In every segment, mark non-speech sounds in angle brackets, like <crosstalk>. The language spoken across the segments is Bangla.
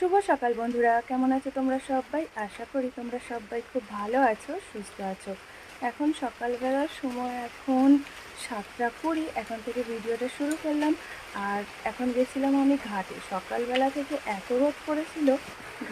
শুভ সকাল বন্ধুরা। কেমন আছো তোমরা সবাই? আশা করি তোমরা সবাই খুব ভালো আছো, সুস্থ আছো। এখন সকালবেলার সময় এখন সাতটা কুড়ি, এখন থেকে ভিডিওটা শুরু করলাম। আর এখন গেছিলাম আমি ঘাটে। সকালবেলা থেকে এত রোদ পড়েছিল,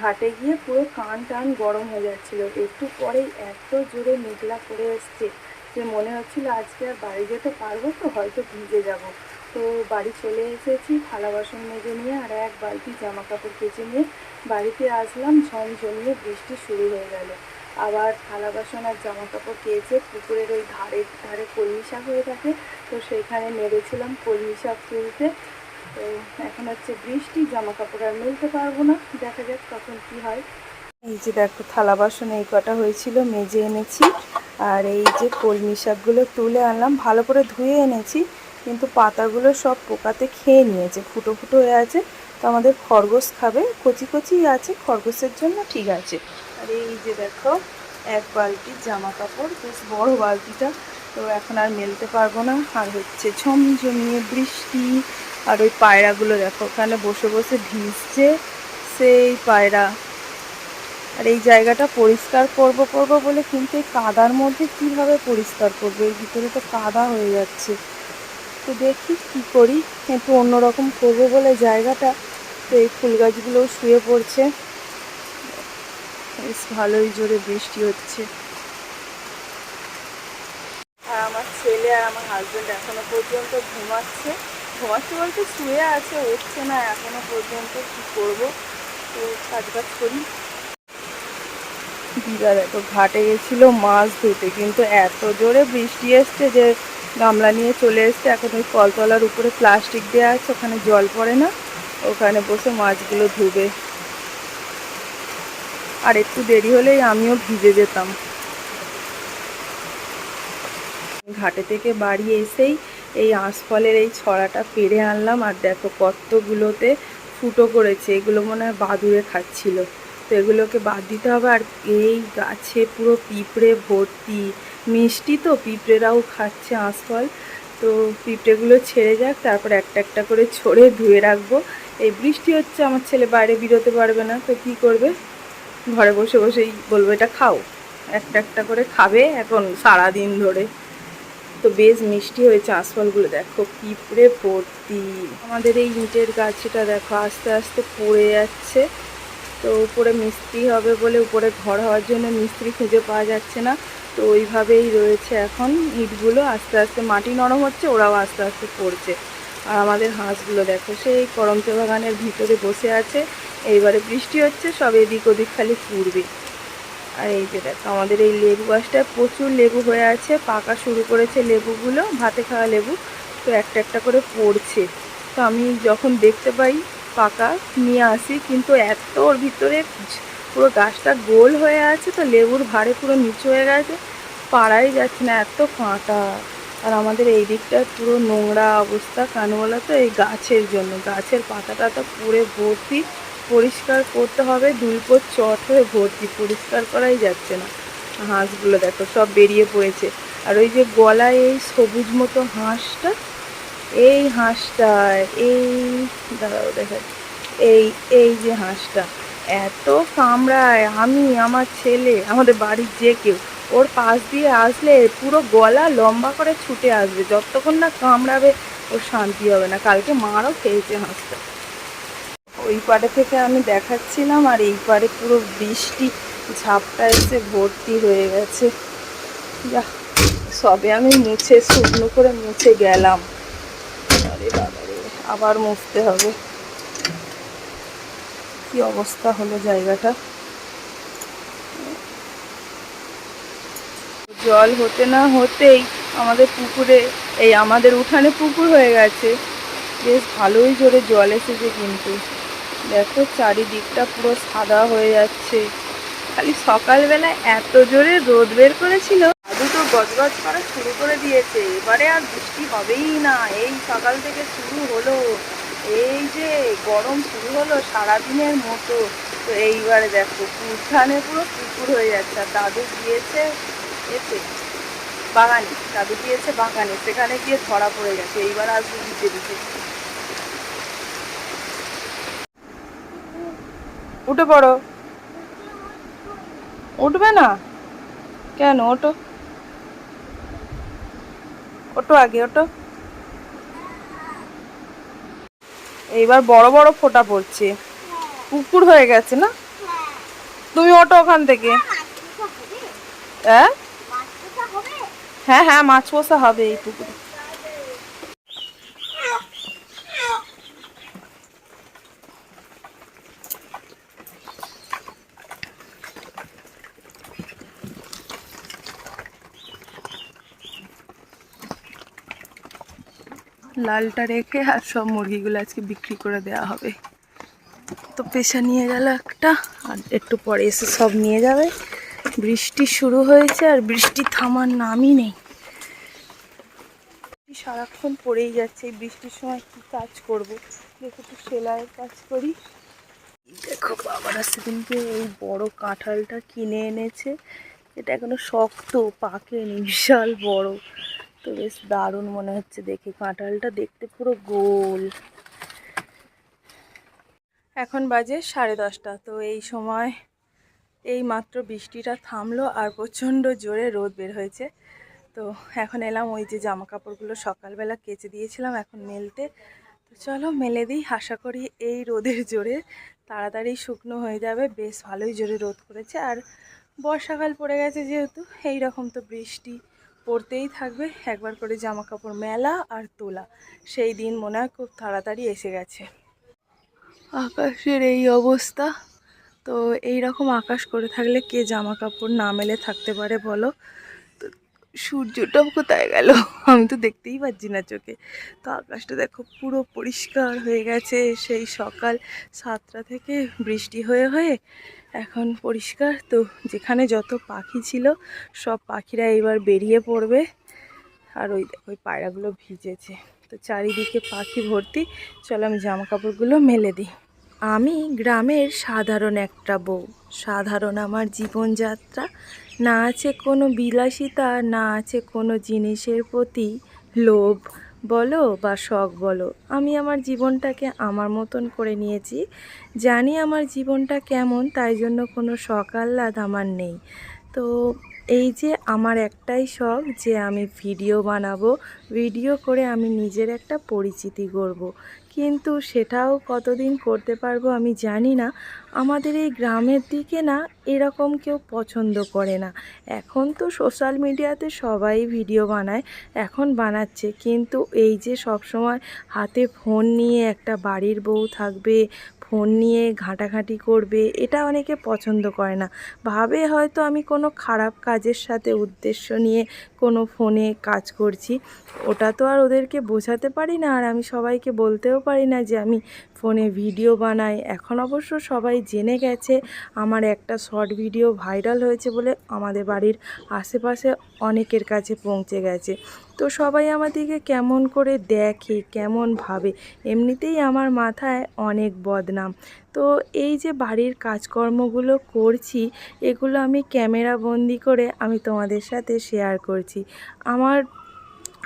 ঘাটে গিয়ে পুরো কান টান গরম হয়ে যাচ্ছিল। একটু পরেই এত জোরে মেঘলা করে এসছে যে মনে হচ্ছিল আজকে আর বাড়ি যেতে পারব তো, হয়তো ভিজে যাব। তো বাড়ি চলে এসেছি থালা বাসন মেজে নিয়ে আর এক বালতি জামা কাপড় কেচে নিয়ে বাড়িতে আসলাম ঝমঝমিয়ে বৃষ্টি শুরু হয়ে গেল। আবার থালা বাসন আর জামা কাপড় কেচে পুকুরের ওই ধারে ধারে কলমি শাক হয়ে থাকে, তো সেইখানে নেড়েছিলাম কলমি শাক তুলতে। তো এখন হচ্ছে বৃষ্টি জামা কাপড় আর মেলতে পারব না। দেখা যাক কখন কি হয়। এই যে দেখো, থালা বাসন এই কটা হয়েছিল, মেজে এনেছি। আর এই যে কলমি শাকগুলো তুলে আনলাম, ভালো করে ধুয়ে এনেছি। কিন্তু পাতাগুলো সব পোকাতে খেয়ে নিয়েছে। ফুটো ফুটো হয়ে আছে। তো আমাদের খরগোশ খাবে। কচি কচি আছে। খরগোশের জন্য ঠিক আছে। আর এই যে দেখো, এক বালতি জামা কাপড়, বেশ বড় বালতিটা। তো এখন আর মেলতে পারব না। আর হচ্ছে ঝমঝমিয়ে বৃষ্টি। আর ওই পায়রাগুলো দেখো, ওখানে বসে বসে ভিজছে সেই পায়রা। আর এই জায়গাটা পরিষ্কার করব করব বলে কিন্তু এই কাদার মধ্যে কীভাবে পরিষ্কার করব? এর ভিতরে তো কাদা হয়ে যাচ্ছে। তো দেখি কি করি। একটু অন্যরকম করব বলে জায়গাটা। তো এই ফুল গাছগুলোও শুয়ে পড়ছে। বেশ ভালোই জোরে বৃষ্টি হচ্ছে। আর আমার ছেলে আর আমার হাজব্যান্ড এখনও পর্যন্ত ঘুমাচ্ছে। ঘুমাচ্ছে বলতে শুয়ে আছে, উঠছে না। এখনও পর্যন্ত কি করব? তো কাজ বাজ করি। দিদা দেখো ঘাটে গেছিল মাছ ধুতে কিন্তু এত জোরে বৃষ্টি এসছে যে গামলা নিয়ে চলে এসছে। এখন ওই কলতলার উপরে প্লাস্টিক দেওয়া আছে, ওখানে জল পড়ে না। ওখানে বসে মাছগুলো ধুবে। আর একটু দেরি হলেই আমিও ভিজে যেতাম। ঘাটে থেকে বাড়ি এসেই এই আঁশফলের এই ছড়াটা পেরে আনলাম। আর দেখো কতগুলোতে ফুটো করেছে, এগুলো মনে হয় বাদুড়ে খাচ্ছিল। তো এগুলোকে বাদ দিতে হবে। আর এই গাছে পুরো পিঁপড়ে ভর্তি মিষ্টি তো, পিঁপড়েরাও খাচ্ছে আঁশফল। তো পিঁপড়েগুলো ছেড়ে যাক, তারপর একটা একটা করে ছড়ে ধুয়ে রাখব। এই বৃষ্টি হচ্ছে, আমার ছেলে বাইরে বেরোতে পারবে না, তো কি করবে? ঘরে বসে বসেই বলব, এটা খাও। একটা একটা করে খাবে এখন সারা দিন ধরে। তো বেশ মিষ্টি হয়েছে আঁশফলগুলো, দেখো পিঁপড়ে ভর্তি। আমাদের এই ইটের গাছটা দেখো, আস্তে আস্তে পড়ে যাচ্ছে। তো উপরে মিস্ত্রি হবে বলে, উপরে ঘর হওয়ার জন্য মিস্ত্রি খুঁজে পাওয়া যাচ্ছে না। তো ওইভাবেই রয়েছে এখন ইটগুলো। আস্তে আস্তে মাটি নরম হচ্ছে, ওরাও আস্তে আস্তে পড়ছে। আর আমাদের হাঁসগুলো দেখো, সেই করমচা বাগানের ভিতরে বসে আছে। এইবারে বৃষ্টি হচ্ছে, সব এদিক ওদিক খালি পুড়বে। আর এই যে দেখো, আমাদের এই লেবু গাছটায় প্রচুর লেবু হয়ে আছে। পাকা শুরু করেছে লেবুগুলো, ভাতে খাওয়া লেবু, তো একটা একটা করে পড়ছে। তো আমি যখন দেখতে পাই পাকা, নিয়ে আসি, কিন্তু এত ওর ভিতরে পুরো গাছটা গোল হয়ে আছে তো লেবুর ভারে পুরো নিচু হয়ে গেছে। পাড়াই যাচ্ছে না, এত কাঁটা। আর আমাদের এই দিকটা পুরো নোংরা অবস্থা কানওয়ালা তো? এই গাছের জন্য। গাছের পাতাটা তো পুড়ে ভর্তি পরিষ্কার করতে হবে দুলপোর চট হয়ে ভর্তি পরিষ্কার করাই যাচ্ছে না। হাঁসগুলো দেখো, সব বেরিয়ে পড়েছে। আর ওই যে গলায় এই সবুজ মতো হাঁসটা, এই হাঁসটা এই, দাঁড়াও দেখা এই এই যে হাঁসটা। এত কামড়ায় আমি, আমার ছেলে, আমাদের বাড়ির যে কেউ, ওর পাশ দিয়ে আসলে পুরো গলা লম্বা করে ছুটে আসবে, যতক্ষণ না কামড়াবে ওর শান্তি হবে না। কালকে মারও খেয়েছে হাঁসটা। ওই পাড়ে থেকে আমি দেখাচ্ছিলাম, আর এই পাড়ে পুরো বৃষ্টি, ঝাপটা এসে ভর্তি হয়ে গেছে। যা, সবে আমি মুছে, শুকনো করে মুছে গেলাম। বাবারে, আবার মুছতে হবে। কি অবস্থা হলো জায়গাটা? জল হতে না হতেই আমাদের পুকুরে, এই আমাদের উঠানে পুকুর হয়ে গেছে। বেশ ভালোই জোরে জল এসেছে কিন্তু। দেখো চারিদিকটা পুরো সাদা হয়ে যাচ্ছে। খালি সকালবেলা এত জোরে রোদ বের করেছিল। দাদু তো গজগজ করা শুরু করে দিয়েছে। এবারে আর বৃষ্টি হবেই না। এই সকাল থেকে শুরু হলো। এই যে গরম শুরু হলো সারাদিনের মতো, তো এইবারে দেখো উঠানে পুরো পুকুর হয়ে যাচ্ছে, আর দাদু গিয়েছে এতে বাগানে, দাদু গিয়েছে বাগানে, সেখানে গিয়ে ধরা পড়ে গেছে, এইবার আসবে দিতে দিতে উঠে পড়ো। উঠবে না? কেন? ওটো ওটো আগে ওটো এইবার বড় বড় ফোটা পড়ছে। পুকুর হয়ে গেছে না? তুমি ওটো ওখান থেকে। হ্যাঁ হ্যাঁ হ্যাঁ মাছ পোষা হবে এই পুকুরে। লালটা রেখে আর সব মুরগিগুলো আজকে বিক্রি করে দেওয়া হবে। তো পেশা নিয়ে গেল একটা, আর একটু পরে এসে সব নিয়ে যাবে। বৃষ্টি শুরু হয়েছে আর বৃষ্টি থামার নামই নেই। সারাক্ষণ পড়েই যাচ্ছে, এই বৃষ্টির সময় কি কাজ করব? দেখো একটু সেলাইয়ের কাজ করি। দেখো বাবারা, সেদিনকে এই বড় কাঁঠালটা কিনে এনেছে। এটা এখনও শক্ত, পাকেনি, বিশাল বড়। তো বেশ দারুণ মনে হচ্ছে দেখে। কাঁঠালটা দেখতে পুরো গোল। এখন বাজে সাড়ে দশটা, তো এই সময় এই মাত্র বৃষ্টিটা থামলো আর প্রচণ্ড জোরে রোদ বের হয়েছে। তো এখন এলাম ওই যে জামা কাপড়গুলো সকালবেলা কেচে দিয়েছিলাম এখন মেলতে। তো চলো মেলে দিই, আশা করি এই রোদের জোরে তাড়াতাড়ি শুকনো হয়ে যাবে। বেশ ভালোই জোরে রোদ করেছে আর বর্ষাকাল পড়ে গেছে যেহেতু এই রকম তো বৃষ্টি। পড়তেই থাকবে। একবার করে জামা কাপড় মেলা আর তোলা। সেই দিন মনে হয় খুব তাড়াতাড়ি এসে গেছে। আকাশের এই অবস্থা। তো এই রকম আকাশ করে থাকলে কে জামা কাপড় না মেলে থাকতে পারে বলো? তো সূর্যটাও কোথায় গেল? আমি তো দেখতেই পাচ্ছি না চোখে। তো আকাশটা দেখো পুরো পরিষ্কার হয়ে গেছে। সেই সকাল সাতটা থেকে বৃষ্টি হয়ে হয়ে এখন পরিষ্কার। তো যেখানে যত পাখি ছিল, সব পাখিরা এবার বেরিয়ে পড়বে। আর ওই ওই পায়রাগুলো ভিজেছে। তো চারিদিকে পাখি ভর্তি। চলো আমি জামা কাপড়গুলো মেলে দিই। আমি গ্রামের সাধারণ একটা বউ। সাধারণ আমার জীবনযাত্রা। না আছে কোনো বিলাসিতা, না আছে কোনো জিনিসের প্রতি লোভ। বলো বা শখ বলো, আমি আমার জীবনটাকে আমার মতন করে নিয়েছি। জানি আমার জীবনটা কেমন, তাই জন্য কোনো শখ আহ্লাদ আমার নেই। তো এই যে আমার একটাই শখ যে আমি ভিডিও বানাবো, ভিডিও করে আমি নিজের একটা পরিচিতি গড়ব। কিন্তু সেটাও কতদিন করতে পারব আমি জানি না। আমাদের এই গ্রামের দিকে না এরকম কেউ পছন্দ করে না। এখন তো সোশ্যাল মিডিয়াতে সবাই ভিডিও বানায়, এখন বানাচ্ছে। কিন্তু এই যে সব সময় হাতে ফোন নিয়ে একটা বাড়ির বউ থাকবে ফোন নিয়ে ঘাঁটাঘাঁটি করবে, এটা অনেকে পছন্দ করে না। ভাবে হয়তো আমি কোনো খারাপ কাজের সাথে উদ্দেশ্য নিয়ে কোনো ফোনে কাজ করছি। ওটা তো আর ওদেরকে বোঝাতে পারি না, আর আমি সবাইকে বলতেও পারি না যে আমি ফোনে ভিডিও বানাই এখন অবশ্য সবাই জেনে গেছে, আমার একটা শর্ট ভিডিও ভাইরাল হয়েছে বলে আমাদের বাড়ির আশেপাশে অনেকের কাছে পৌঁছে গেছে। তো সবাই আমাদেরকে কেমন করে দেখে, কেমন ভাবে, এমনিতেই আমার মাথায় অনেক বদনাম। তো এই যে বাড়ির কাজকর্মগুলো করছি, এগুলো আমি ক্যামেরা বন্দি করে আমি তোমাদের সাথে শেয়ার করছি। আমার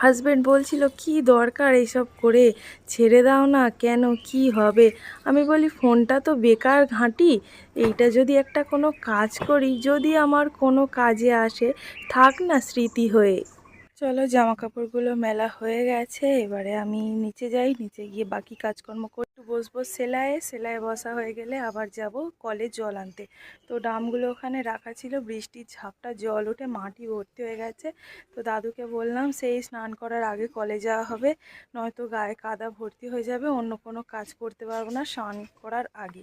হাজব্যান্ড বলছিল, কি দরকার এইসব করে? ছেড়ে দাও না, কেন? কি হবে? আমি বলি, ফোনটা তো বেকার ঘাঁটি। এইটা যদি একটা কোনো কাজ করি, যদি আমার কোনো কাজে আসে, থাক না স্মৃতি হয়ে। চলো জামা কাপড়গুলো মেলা হয়ে গেছে, এবারে আমি নিচে যাই, নিচে গিয়ে বাকি কাজকর্ম করে একটু বসবো সেলাইয়ে। সেলাই বসা হয়ে গেলে আবার যাব কলে জল আনতে। তো ড্রামগুলো ওখানে রাখা ছিল, বৃষ্টির ঝাপটা জল উঠে মাটি ভর্তি হয়ে গেছে। তো দাদুকে বললাম, সেই স্নান করার আগে কলে যাওয়া হবে, নয়তো গায়ে কাদা ভর্তি হয়ে যাবে, অন্য কোনো কাজ করতে পারব না স্নান করার আগে।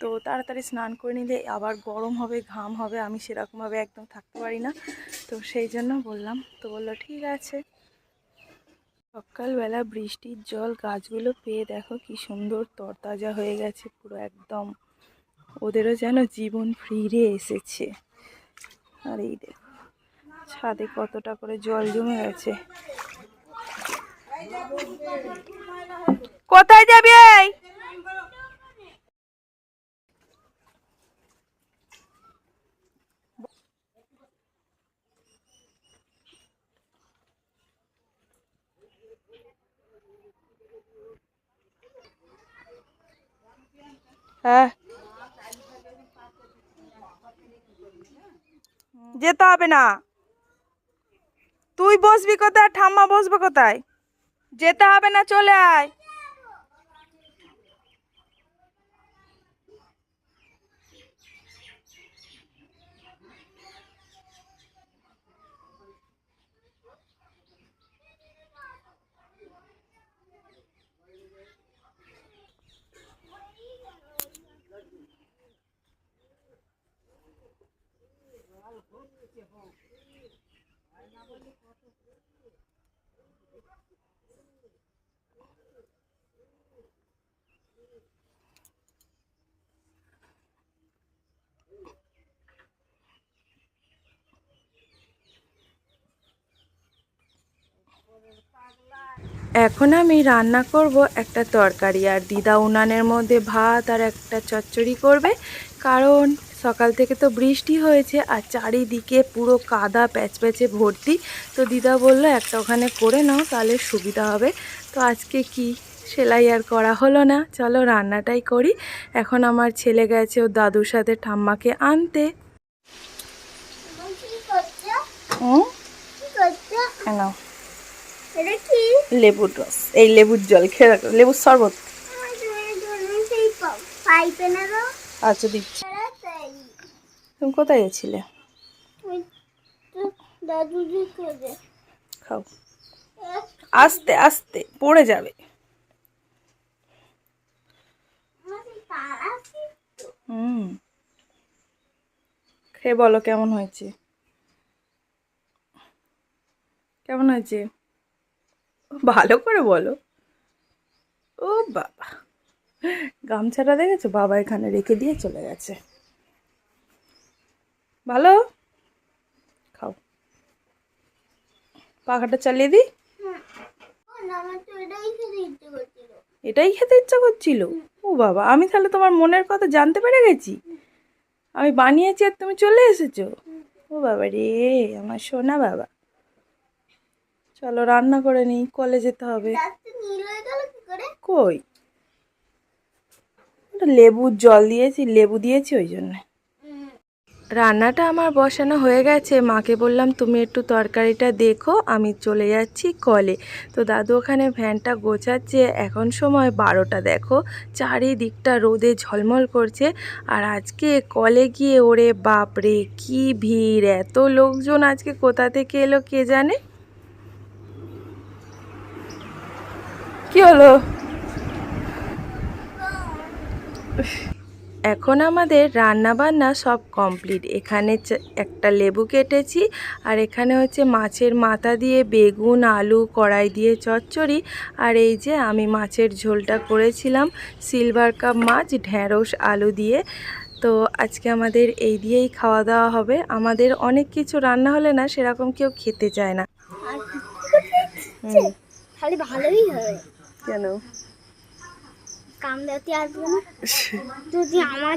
তো তাড়াতাড়ি স্নান করে নিলে আবার গরম হবে, ঘাম হবে, আমি সেরকমভাবে একদম থাকতে পারি না। তো সেই জন্য বললাম, তো বলল, ঠিক আছে। সকালবেলা বৃষ্টির জল গাছগুলো পেয়ে দেখো কি সুন্দর তরতাজা হয়ে গেছে পুরো একদম। ওদেরও যেন জীবন ফিরে এসেছে। আর এই দেখো, ছাদে কতটা করে জল জমে গেছে কোথায় যাবি এই হ্যাঁ যেতে হবে না। তুই বসবি কোথায় ঠাম্মা বসবে কোথায়? যেতে হবে না চলে আয়। এখন আমি রান্না করব একটা তরকারি আর দিদা উনানের মধ্যে ভাত আর একটা চচ্চড়ি করবে। কারণ সকাল থেকে তো বৃষ্টি হয়েছে আর চারিদিকে পুরো কাদা প্যাচপ্যাচে ভর্তি। তো দিদা বলল একটা ওখানে করে নাও তাহলে সুবিধা হবে। তো আজকে কি? সেলাই আর করা হলো না। চলো রান্নাটাই করি। এখন আমার ছেলে গেছে ওর দাদুর সাথে ঠাম্মাকে আনতে। কি লেবুর রস। এই লেবুর জল খেয়ে লেবুর শরবত। আচ্ছা দিচ্ছি। তুমি কোথায় গেছিলে? খাও। আস্তে আস্তে পড়ে যাবে। হুম। খেয়ে বলো কেমন হয়েছে? কেমন হয়েছে? ভালো করে বলো। ও বাবা। গামছাটা দেখেছ? বাবা এখানে রেখে দিয়ে চলে গেছে। ভালো? খাও। পাখাটা চালিয়ে দিই? এটাই খেতে এটাই খেতে ইচ্ছা করছিল। ও বাবা, আমি তাহলে তোমার মনের কথা জানতে পেরে গেছি? আমি বানিয়েছি আর তুমি চলে এসেছ? ও বাবা রে, আমার সোনা বাবা। চলো রান্না করে নিই কলে যেতে হবে। কই? লেবুর জল দিয়েছি লেবু দিয়েছি ওই জন্য। রান্নাটা আমার বসানো হয়ে গেছে। মাকে বললাম তুমি একটু তরকারিটা দেখো আমি চলে যাচ্ছি কলে। তো দাদু ওখানে ভ্যানটা গোছাচ্ছে। এখন সময় বারোটা দেখো। চারিদিকটা রোদে ঝলমল করছে। আর আজকে কলে গিয়ে ওরে বাপরে কি ভিড়! এত লোকজন আজকে কোথা থেকে এলো কে জানে? কি হলো? এখন আমাদের রান্না বান্না সব কমপ্লিট। এখানে একটা লেবু কেটেছি আর এখানে হচ্ছে মাছের মাথা দিয়ে বেগুন আলু কড়াই দিয়ে চচ্চড়ি আর এই যে আমি মাছের ঝোলটা করেছিলাম সিলভার কাপ মাছ ঢ্যাঁড়স আলু দিয়ে। তো আজকে আমাদের এই দিয়েই খাওয়া দাওয়া হবে। আমাদের অনেক কিছু রান্না হলে না সেরকম কেউ খেতে চায় না? খালি ভালোই হবে। কেন? কামড়াতে আসবে না। যদি আমার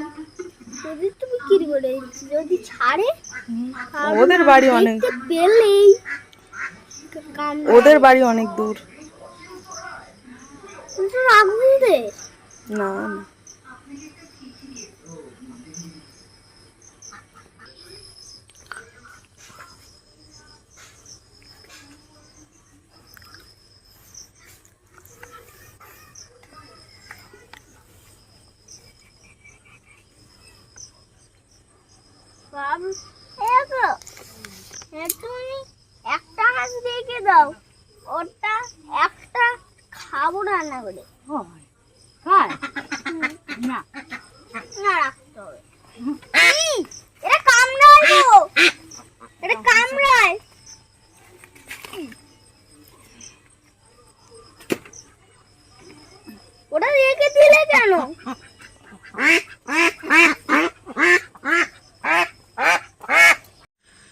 যদি তুমি কি করে যদি ছাড়ে ওদের বাড়ি অনেক পেলেই ওদের বাড়ি অনেক দূর। রাখব দে না না। তুমি একটা হাঁস রেখে দাও। ওটা একটা খাব রান্না করে। না। রাখতে হবে। এটা কামড়ায় এটা কামড়ায়। ওটা রেখে দিলে কেন? <laughs>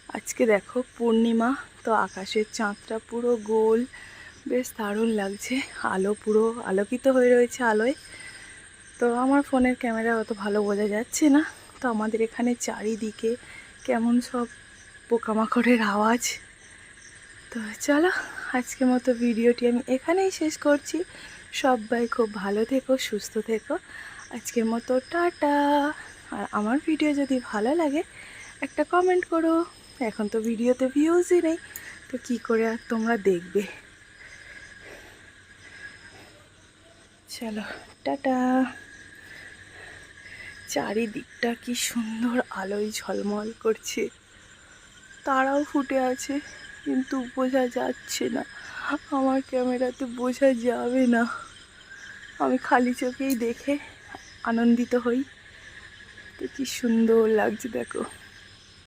আজকে দেখো পূর্ণিমা, তো আকাশের চাঁদটা পুরো গোল। বেশ দারুণ লাগছে, আলো পুরো আলোকিত হয়ে রয়েছে আলোয়। তো আমার ফোনের ক্যামেরা অত ভালো বোঝা যাচ্ছে না। তো আমাদের এখানে চারিদিকে কেমন সব পোকামাকড়ের আওয়াজ। তো চলো, আজকের মতো ভিডিওটি আমি এখানেই শেষ করছি। সবাই খুব ভালো থেকো, সুস্থ থেকো। আজকের মতো টাটা। আর আমার ভিডিও যদি ভালো লাগে একটা কমেন্ট করো। এখন তো ভিডিওতে ভিউজই নেই। তো কি করে আর তোমরা দেখবে? চলো, টাটা। চারিদিকটা কি সুন্দর আলোয় ঝলমল করছে। তারাও ফুটে আছে, কিন্তু বোঝা যাচ্ছে না। আমার ক্যামেরাতে বোঝা যাবে না। আমি খালি চোখেই দেখে আনন্দিত হই। তো কি সুন্দর লাগছে, দেখো।